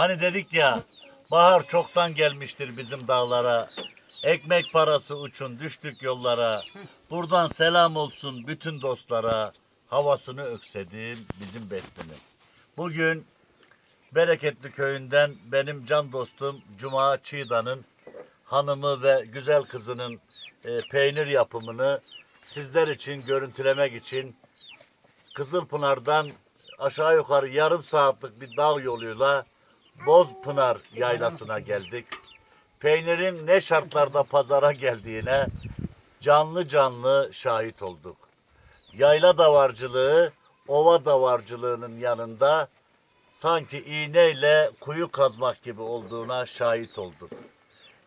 Hani dedik ya bahar çoktan gelmiştir bizim dağlara. Ekmek parası uçun düştük yollara. Buradan selam olsun bütün dostlara. Havasını öksedim bizim bestinin. Bugün Bereketli köyünden benim can dostum Cuma Çiğda'nın hanımı ve güzel kızının e, peynir yapımını sizler için görüntülemek için Kızılpınar'dan aşağı yukarı yarım saatlik bir dağ yoluyla Bozpınar yaylasına geldik. Peynirin ne şartlarda pazara geldiğine canlı canlı şahit olduk. Yayla davarcılığı, ova davarcılığının yanında sanki iğneyle kuyu kazmak gibi olduğuna şahit olduk.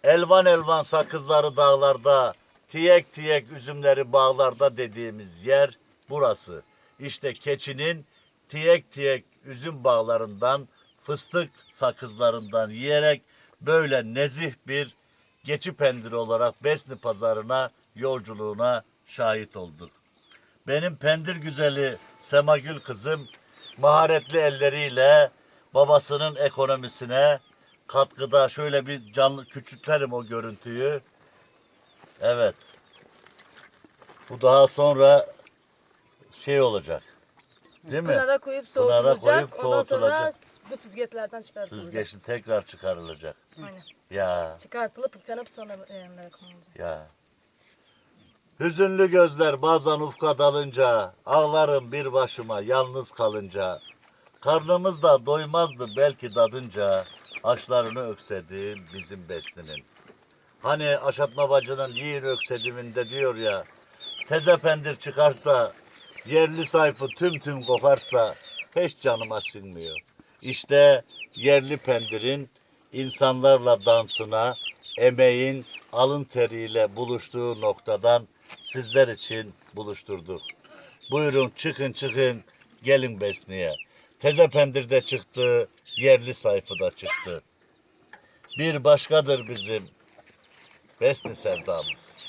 Elvan elvan sakızları dağlarda, tiyek tiyek üzümleri bağlarda dediğimiz yer burası. İşte keçinin tiyek tiyek üzüm bağlarından, fıstık sakızlarından yiyerek böyle nezih bir geçi pendiri olarak Besni pazarına yolculuğuna şahit olduk. Benim pendir güzeli Semagül kızım maharetli elleriyle babasının ekonomisine katkıda şöyle bir canlı küçültelim o görüntüyü. Evet. Bu daha sonra şey olacak. Değil mi? Pınara koyup Pınara soğutulacak. koyup Ondan sonra soğutulacak. Bu süzgeçlerden çıkartılacak. Süzgeçli tekrar çıkarılacak. Aynen. Ya Çıkartılıp yıkanıp sonra yerlere konulacak. ya. Hüzünlü gözler bazen ufka dalınca, ağlarım bir başıma yalnız kalınca. Karnımız da doymazdı belki dadınca, aşlarını öksedim bizim beslinin. Hani Aşatma bacının yiyin öksediminde diyor ya, teze pendir çıkarsa, yerli sayfı tüm tüm kokarsa, hiç canıma sinmiyor. İşte yerli pendirin insanlarla dansına, emeğin alın teriyle buluştuğu noktadan sizler için buluşturduk. Buyurun çıkın çıkın gelin Besni'ye. Teze pendirde çıktı, yerli sayfıda çıktı. Bir başkadır bizim Besni sevdamız.